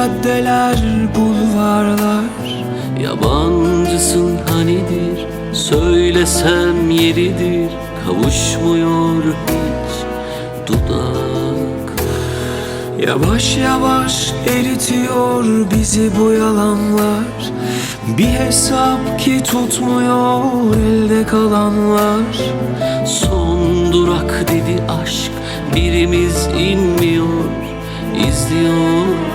caddeler, bulvarlar. Yabancısın hanidir Söylesem yeridir. Kavuşmuyor hiç dudak. Yavaş yavaş eritiyor bizi bu yalanlar. Bir hesap ki tutmuyor elde kalanlar. Son durak dedi aşk Birimiz inmiyor izliyor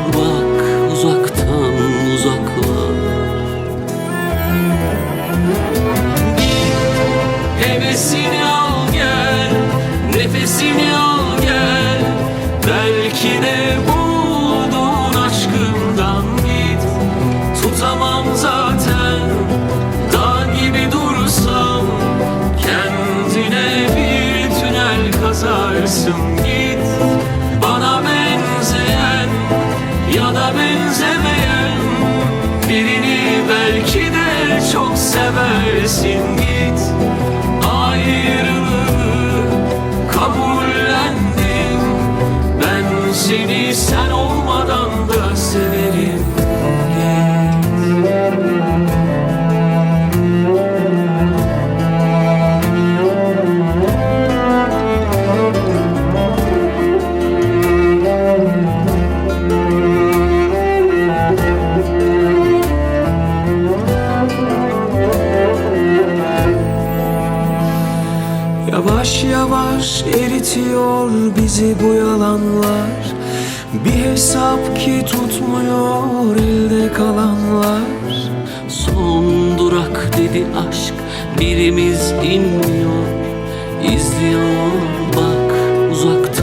Nefesini al gel. Belki de buldun aşkından git. Tutamam zaten Dağ gibi dursam Kendine bir tünel kazarsın git. Bana benzeyen ya da benzemeyen Birini belki de çok seversin git Yavaş yavaş eritiyor bizi bu yalanlar. Bir hesap ki tutmuyor elde kalanlar. Son durak dedi aşk Birimiz inmiyor. İzliyor bak uzaktan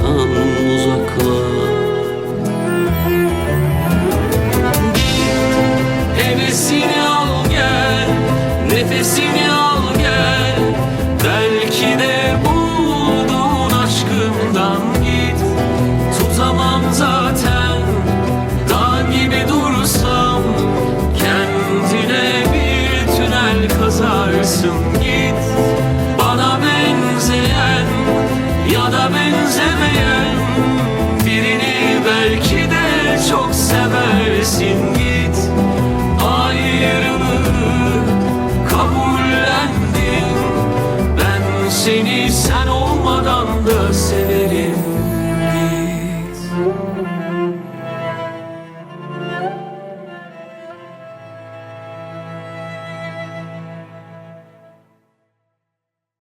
kazarsın git Bana benzeyen ya da benzemeyen